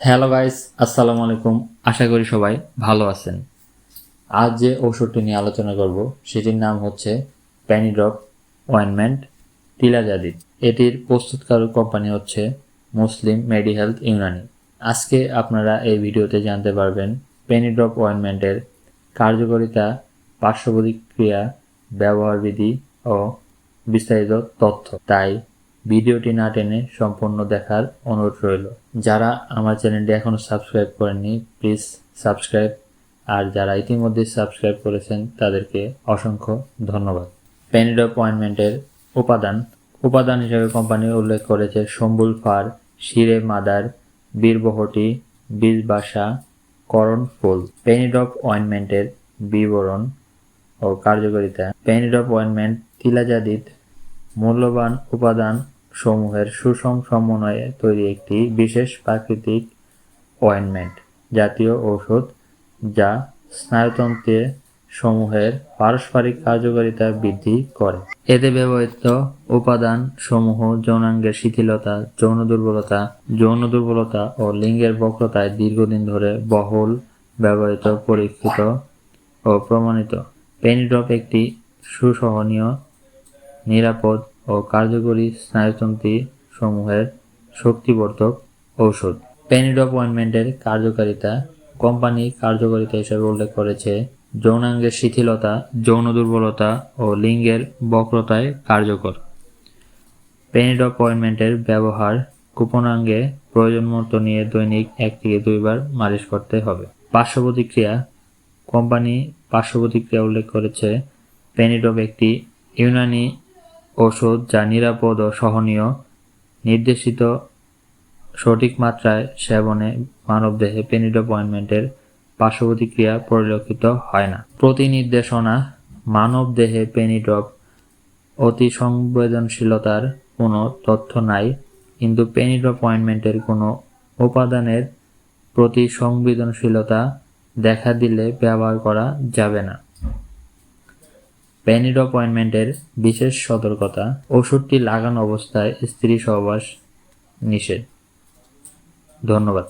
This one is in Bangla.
হ্যালো গাইস, আসসালামু আলাইকুম। আশা করি সবাই ভালো আছেন। আজ যে ওষুধটি নিয়ে আলোচনা করব, সেটির নাম হচ্ছে প্যানিড্রপ অয়েনমেন্ট তিলাজাদিদ এটির প্রস্তুতকারক কোম্পানি হচ্ছে মুসলিম মেডি হেলথ ইউনানি। আজকে আপনারা এই ভিডিওতে জানতে পারবেন পেনিড্রপ অয়েনমেন্টের কার্যকারিতা পার্শ্ব প্রতিক্রিয়া ব্যবহার বিধি ও বিস্তারিত তথ্য। তাই ভিডিওটি না টেনে সম্পূর্ণ দেখার অনুরোধ রইল। যারা আমার চ্যানেলটি এখনও সাবস্ক্রাইব করেননি, প্লিজ সাবস্ক্রাইব। আর যারা ইতিমধ্যে সাবস্ক্রাইব করেছেন, তাদেরকে অসংখ্য ধন্যবাদ। প্যানিড অয়েনমেন্টের উপাদান। উপাদান হিসেবে কোম্পানি উল্লেখ করেছে সম্বুল ফার, শিরে মাদার, বীরবহটি, বীজবাসা, করণ ফুল। পেনিডপ অয়েনমেন্টের বিবরণ ও কার্যকারিতা। পেনিডপ অয়েনমেন্ট তিলাজাদিদ মূল্যবান উপাদান সমূহের সুষম সমন্বয়ে তৈরি একটি বিশেষ প্রাকৃতিক অয়েনমেন্ট জাতীয় ঔষধ, যা স্নায়ুতন্ত্রে সমূহের পারস্পরিক কার্যকারিতা বৃদ্ধি করে। এতে ব্যবহৃত উপাদান সমূহ যৌনাঙ্গের শিথিলতা, যৌন দুর্বলতা যৌন দুর্বলতা ও লিঙ্গের বক্রতায় দীর্ঘদিন ধরে বহুল, ব্যবহৃত, পরীক্ষিত ও প্রমাণিত। পেনিড্রপ একটি সুসহনীয়, নিরাপদ ও কার্যকরী স্নায়ুতন্ত্রী সমূহের শক্তিবর্ধক ঔষধ। পেনিডপ অয়েনমেন্টের কার্যকারিতা কোম্পানি কার্যকারিতা হিসেবে উল্লেখ করেছে। যৌনাঙ্গের শিথিলতা, যৌন দুর্বলতা ও লিঙ্গের বক্রতায় কার্যকর। পেনিডপ অয়েনমেন্টের ব্যবহার কুপনাঙ্গে প্রয়োজন মতো নিয়ে দৈনিক এক থেকে দুইবার মালিশ করতে হবে। পার্শ্ব প্রতিক্রিয়া কোম্পানি পার্শ্ব প্রতিক্রিয়া উল্লেখ করেছে। পেনিডপ একটি ইউনানি ওষুধ যা নিরাপদ ও সহনীয়, নির্দেশিত সঠিক মাত্রায় সেবনে মানবদেহে পেনিডপ অয়েনমেন্টের পার্শ্ব প্রতিক্রিয়া পরিলক্ষিত হয় না। প্রতি নির্দেশনা মানবদেহে পেনিডপ অতি সংবেদনশীলতার কোনো তথ্য নাই, কিন্তু পেনিডপ অয়েনমেন্টের কোনো উপাদানের প্রতি সংবেদনশীলতা দেখা দিলে ব্যবহার করা যাবে না। প্যানিডপ অ্যাপয়েন্টমেন্টের বিশেষ সতর্কতা ওষুধটি লাগানো অবস্থায় স্ত্রী সহবাস নিষেধ। ধন্যবাদ।